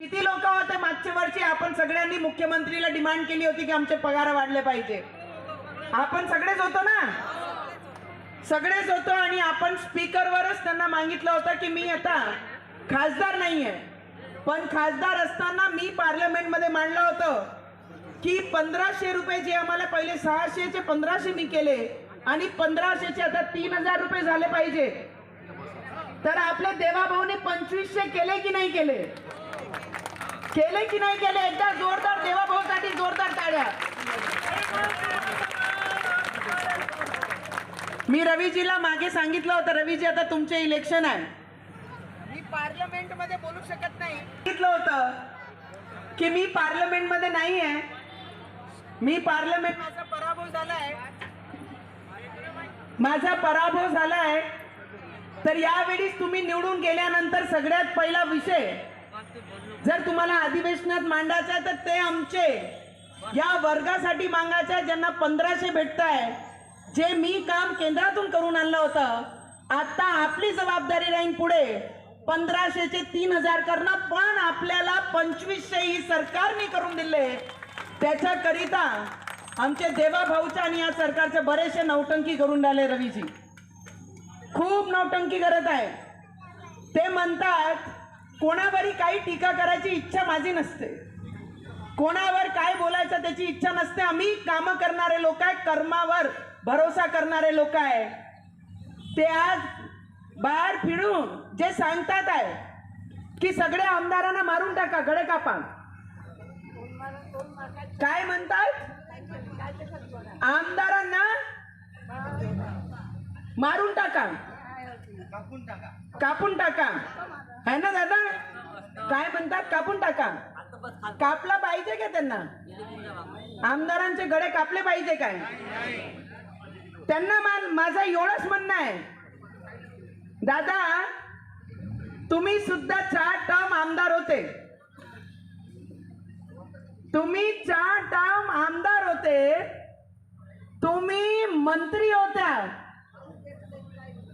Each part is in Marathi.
किती लोक होते मागच्या वर्षी? आपण सगळ्यांनी मुख्यमंत्रीला डिमांड केली होती की आमचे पगार वाढले पाहिजे. आपण सगळेच होतो ना? सगळेच होतो आणि आपण स्पीकरवरच त्यांना मागितलं होतं की मी आता खासदार नाहीये. पण खासदार असताना मी पार्लमेंटमध्ये मांडलं होतं की पंधराशे रुपये जे आम्हाला पहिले सहाशेचे पंधराशे मी केले आणि पंधराशेचे आता तीन हजार रुपये झाले पाहिजे. तर आपल्या देवाभाऊने पंचवीसशे केले की नाही केले? केले की नाही केले एकदा जोरदार देवाभाऊसाठी जोरदार टाळ्या. मी रवीजीला मागे सांगितलं होतं रवीजी आता तुमचे इलेक्शन आहे. मी पार्लमेंटमध्ये बोलू शकत नाही. सांगितलं होतं की मी पार्लमेंटमध्ये नाही आहे मी पार्लमेंट माझा पराभव झालाय. माझा पराभव झालाय. तर यावेळीच तुम्ही निवडून गेल्यानंतर सगळ्यात पहिला विषय जर तुम्हाला अधिवेशनात मांडायचं आहे तर ते आमचे. या वर्गासाठी मागायचं आहे, ज्यांना पंधराशे भेटत आहे जे मी काम केंद्रातून करून आणलं होतं आता आपली जबाबदारी राहील पुढे. पंधराशेचे तीन हजार करणं पण आपल्याला पंचवीसशे ही सरकारने करून दिले. त्याच्याकरिता आमचे देवा भाऊच्या आणि या सरकारचे बरेचसे नौटंकी करून राहिले रवीजी. खूप नौटंकी करत आहे. ते म्हणतात कोणावरही काही टीका करायची इच्छा माझी नसते. कोणावर काय बोलायचं त्याची इच्छा नसते. आम्ही कामं करणारे लोक आहे कर्मावर भरोसा करणारे लोक आहे. ते आज बाहेर फिरून जे सांगतात आहे की सगळ्या आमदारांना मारून टाका गडे कापा काय म्हणतात? आमदारांना मारून टाका. कापून टाका. आहे ना दादा? काय म्हणतात? कापून टाका. कापला पाहिजे का त्यांना? आमदारांचे गळे कापले पाहिजे काय? त्यांना माझं एवढंच म्हणणं आहे. दादा तुम्ही सुद्धा चार टर्म आमदार होते. तुम्ही चार टर्म आमदार होते. तुम्ही मंत्री होत्या.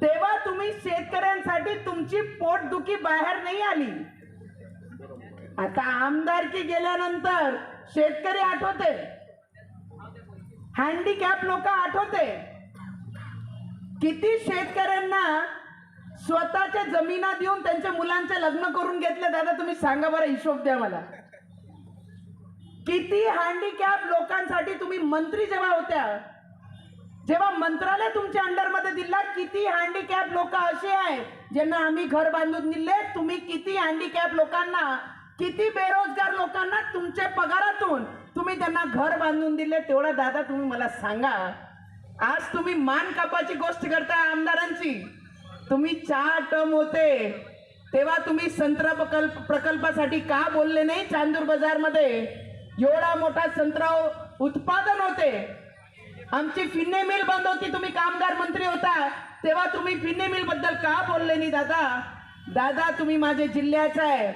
तेव्हा तुम्ही शेतकऱ्यांसाठी तुमची पोटदुखी बाहेर नाही आली. आता आमदारकी गेल्यानंतर शेतकरी आठवते. हँडिकॅप लोक आठवते. किती शेतकऱ्यांना स्वतःच्या जमिना देऊन त्यांच्या मुलांचे लग्न करून घेतले. दादा तुम्ही सांगा बरं हिशोब द्या मला. किती हँडिकॅप लोकांसाठी तुम्ही मंत्री जेव्हा होत्या जेव्हा मंत्रालय तुमच्या किती हँडिकॅप लोक असे आहे ज्यांना आम्ही घर बांधून दिले तुम्ही किती हँडिकॅप लोकांना किती बेरोजगार लोकांना तुमच्या पगारातून तुम्ही त्यांना घर बांधून दिले तेवढा दादा तुम्ही मला सांगा. आज तुम्ही मान कापाची गोष्ट करताय आमदारांची. तुम्ही चार टर्म होते. तेव्हा तुम्ही संत्रा प्रकल्प प्रकल्पासाठी का बोलले नाही चांदूर बाजारमध्ये? एवढा मोठा संत्रा उत्पादन होते. आमची फिन्ने मिल बंद होती तुम्ही कामगार मंत्री होता. तेव्हा तुम्ही फिन्ने मिलबद्दल का बोलले नाही दादा? दादा तुम्ही माझे जिल्ह्याचा आहे.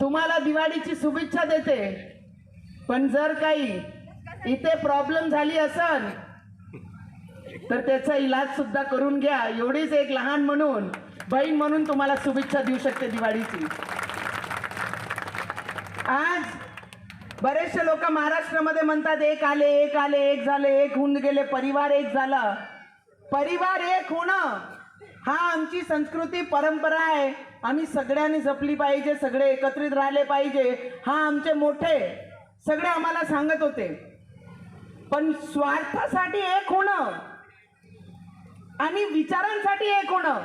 तुम्हाला दिवाळीची शुभेच्छा देते. पण जर काही इथे प्रॉब्लेम झाली असन तर त्याचा इलाज सुद्धा करून घ्या. एवढीच एक लहान म्हणून बहीण म्हणून तुम्हाला शुभेच्छा देऊ शकते दिवाळीची. आज बरेचसे लोक महाराष्ट्रामध्ये म्हणतात एक आले एक आले एक झाले एक होऊन गेले परिवार एक झाला. परिवार एक होणं हा आमची संस्कृती परंपरा आहे. आम्ही सगळ्यांनी जपली पाहिजे सगळे एकत्रित राहिले पाहिजे. हा आमचे मोठे सगळे आम्हाला सांगत होते. पण स्वार्थासाठी एक होणं आणि विचारांसाठी एक होणं.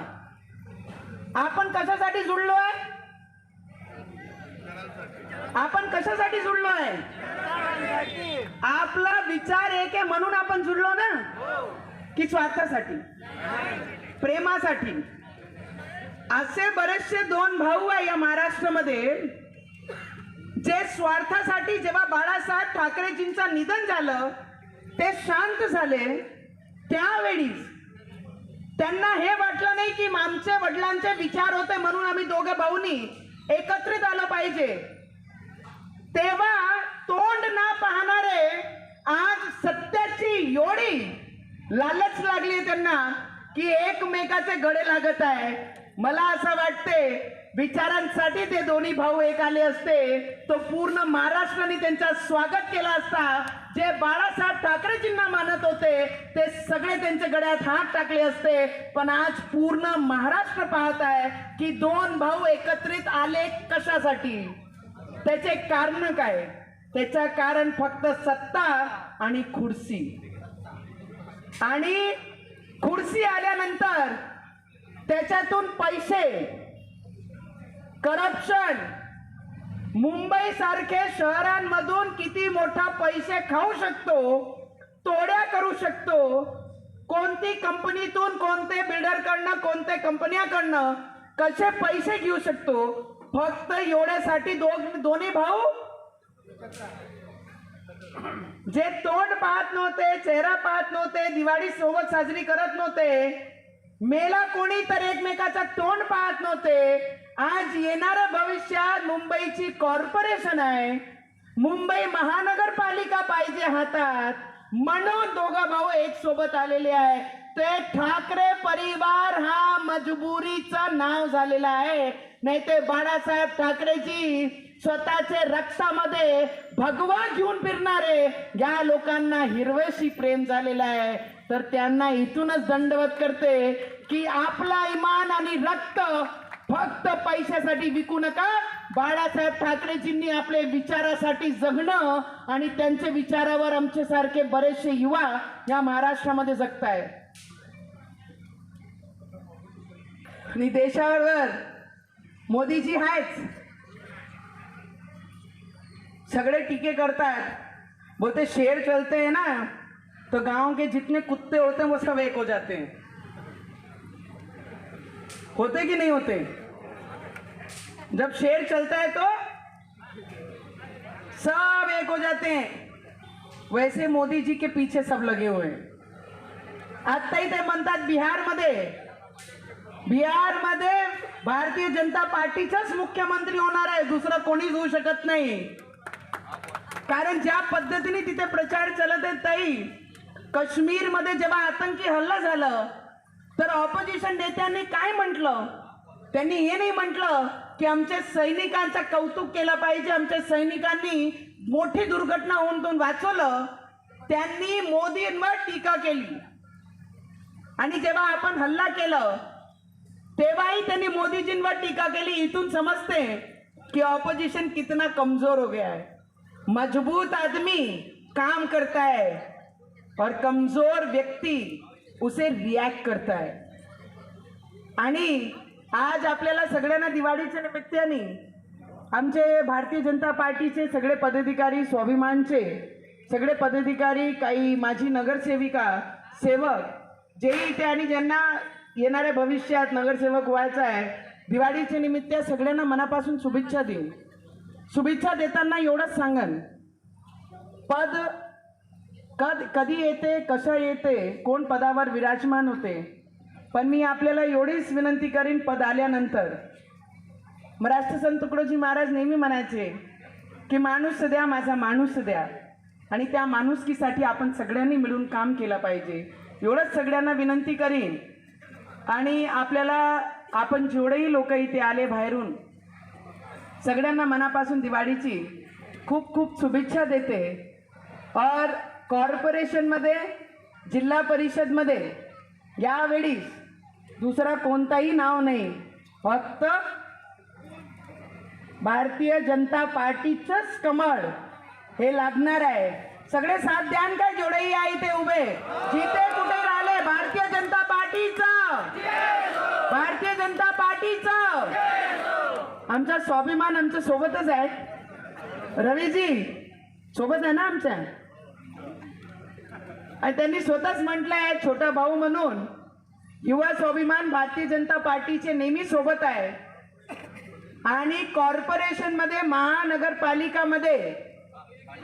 आपण कशासाठी जुळलो आहे आपण कशासाठी जुळलो आहे? आपला विचार एक आहे म्हणून आपण जुळलो ना? की स्वार्थासाठी. प्रेमासाठी. असे बरेचसे दोन भाऊ आहे या महाराष्ट्रामध्ये जे स्वार्थासाठी जेव्हा बाळासाहेब ठाकरेजींचं निधन झालं ते शांत झाले. त्यावेळी त्यांना हे वाटलं नाही की आमच्या वडिलांचे विचार होते म्हणून आम्ही दोघे भाऊनी एकत्रित आलं पाहिजे. तेव्हा तोंड ना पाहणारे आज सत्याची एवढी लालच लागली त्यांना की एकमेकाचे गळे लागत आहे. मला असं वाटते विचारांसाठी ते दोन्ही भाऊ एक आले असते. तो पूर्ण महाराष्ट्राने त्यांचा स्वागत केला असता. जे बाळासाहेब ठाकरेजींना मानत होते ते सगळे त्यांच्या गळ्यात हात टाकले असते. पण आज पूर्ण महाराष्ट्र पाहत आहे की दोन भाऊ एकत्रित आले कशासाठी? त्याचे कारण काय? त्याचं कारण फक्त सत्ता आणि खुर्सी आणि खुर्सी आल्यानंतर त्याच्यातून पैसे करप्शन मुंबई सारखे शहरांमधून किती मोठा पैसे खाऊ शकतो तोड्या करू शकतो कोणती कंपनीतून कोणते बिल्डरकडनं कोणत्या कंपन्याकडनं कसे पैसे घेऊ शकतो फक्त एवढ्यासाठी दोन दोन्ही भाऊ? जे तोंड पाहत नव्हते चेहरा पाहत नव्हते दिवाळी सोबत साजरी करत नव्हते मेला कोणी तर एकमेकाचा तोंड पाहत नव्हते आज येणार भविष्यात मुंबईची कॉर्पोरेशन आहे. मुंबई महानगरपालिका पाहिजे हातात. म्हणून दोघं भाऊ एक सोबत आलेले आहे. ते ठाकरे परिवार हा मजबुरीचं नाव झालेला आहे. नाही ते बाळासाहेब ठाकरेजी स्वतःचे रक्तामध्ये भगवा घेऊन फिरणारे. या लोकांना हिरवेशी प्रेम झालेलं आहे. तर त्यांना इथूनच दंडवत करते की आपला इमान आणि रक्त फक्त पैशासाठी विकू नका. बाळासाहेब ठाकरेजींनी आपले विचारासाठी जगणं आणि त्यांच्या विचारावर आमचे सारखे बरेचसे युवा या महाराष्ट्रामध्ये जगताय आणि देशावर मोदीजी आहेच सगळे टीके करतात बोलते शेर चलते हैं ना तो गांव के जितने कुत्ते होते हैं वो सब एक हो जाते हैं. होते कि नहीं होते? जब शेर चलता है तो सब एक हो जाते हैं। वैसे मोदी जी के पीछे सब लगे हुए हैं। आत्ताही ते म्हणतात बिहारमध्ये बिहारमध्ये भारतीय जनता पार्टीचाच मुख्यमंत्री होणार आहे. दुसरं कोणीच होऊ शकत नाही. कारण ज्या पद्धतीने तिथे प्रचार चालत आहे ताई काश्मीरमध्ये जेव्हा आतंकी हल्ला झालं तर ऑपोजिशन नेत्यांनी काय म्हटलं? त्यांनी हे नाही म्हटलं की आमच्या सैनिकांचं कौतुक केलं पाहिजे. आमच्या सैनिकांनी मोठी दुर्घटना होऊन दोन वाचवलं. त्यांनी मोदींवर टीका केली. आणि जेव्हा आपण हल्ला केलं तेव्हाही त्यांनी मोदीजींवर टीका केली. इथून समजते कि ऑपोजिशन कितना कमजोर हो गया है. मजबूत आदमी काम करता है और कमजोर व्यक्ती उसे रिॲक्ट करता है. आणि आज आपल्याला सगळ्यांना दिवाळीच्या निमित्ताने आमचे भारतीय जनता पार्टीचे सगळे पदाधिकारी स्वाभिमानचे सगळे पदाधिकारी काही माझी नगरसेविका सेवक जे इथे आणि ज्यांना येणाऱ्या भविष्यात नगरसेवक व्हायचं आहे. दिवाळीच्या निमित्त सगळ्यांना मनापासून शुभेच्छा देईन. शुभेच्छा देताना एवढंच सांगन. पद कद कधी येते कसं येते कोण पदावर विराजमान होते. पण मी आपल्याला एवढीच विनंती करीन पद आल्यानंतर. मग राष्ट्रसंत तुकडोजी महाराज नेहमी म्हणायचे की माणूस द्या माझा माणूस द्या. आणि त्या माणुसकीसाठी आपण सगळ्यांनी मिळून काम केलं पाहिजे. एवढंच सगळ्यांना विनंती करीन. आणि आपल्याला आपण जेवढेही लोक इथे आले बाहेरून सगळ्यांना मनापासून दिवाळीची खूप खूप शुभेच्छा देते. और कॉर्पोरेशनमध्ये जिल्हा परिषदमध्ये यावेळी दुसरा कोणताही नाव नाही. फक्त भारतीय जनता पार्टीचंच कमळ हे लागणार आहे. सगळे साथ द्यान काय जेवढेही आहे इथे उभे? जिथे कुठे राहिले भारतीय जनता पार्टीचं भारतीय जनता पार्टीचं. आमचा स्वाभिमान आमच्या सोबतच आहे. रवीजी सोबत आहे ना आमच्या? आणि त्यांनी स्वतःच म्हटलंय छोटा भाऊ म्हणून युवा स्वाभिमान भारतीय जनता पार्टीचे नेहमी सोबत आहे. आणि कॉर्पोरेशनमध्ये महानगरपालिकामध्ये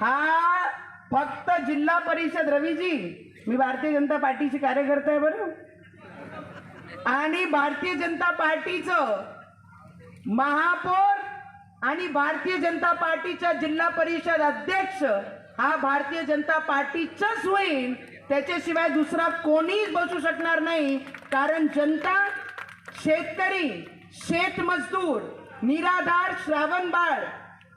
हा फक्त जिल्हा परिषद रवीजी. मी भारतीय जनता पार्टीचे कार्यकर्ता आहे बरं. आणि भारतीय जनता पार्टीचं महापौर आणि भारतीय जनता पार्टीचा जिल्हा परिषद अध्यक्ष हा भारतीय जनता पार्टीचाच होईल. त्याच्याशिवाय दुसरा कोणीच बसू शकणार नाही. कारण जनता शेतकरी शेतमजदूर निराधार श्रावण बाळ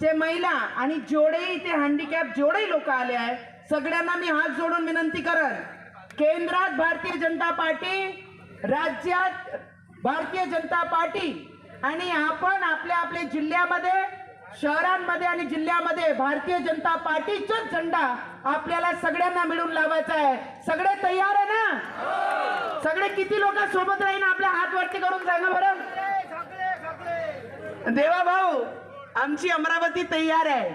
चे महिला आणि जोडे इथे हँडिकॅप जोडे लोक आले आहे सगळ्यांना मी हात जोडून विनंती करत केंद्रात भारतीय जनता पार्टी राज्यात भारतीय जनता पार्टी आणि आपण आपल्या आपल्या जिल्ह्यामध्ये शहरांमध्ये आणि जिल्ह्यामध्ये भारतीय जनता पार्टीचाच झेंडा आपल्याला सगळ्यांना मिळून लावायचा आहे. सगळे तयार आहे ना? सगळे किती लोक सोबत राहीन आपल्या हात वरती करून सांगा बरं? देवा भाऊ आमची अमरावती तयार आहे.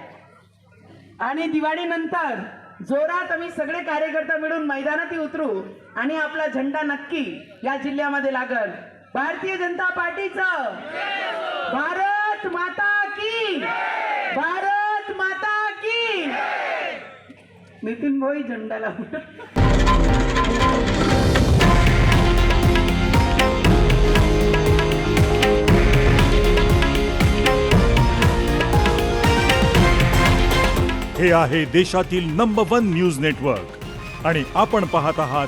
आणि दिवाळीनंतर जोरात आम्ही सगळे कार्यकर्ता मिळून मैदानात उतरू. आणि आपला झेंडा नक्की या जिल्ह्यामध्ये लागल. भारतीय जनता पार्टीचं. भारत माता की. भारत माता की. नितीन भोई झेंडा लावू हे आहे देशातील नंबर वन न्यूज नेटवर्क आणि आपण पाहत आहात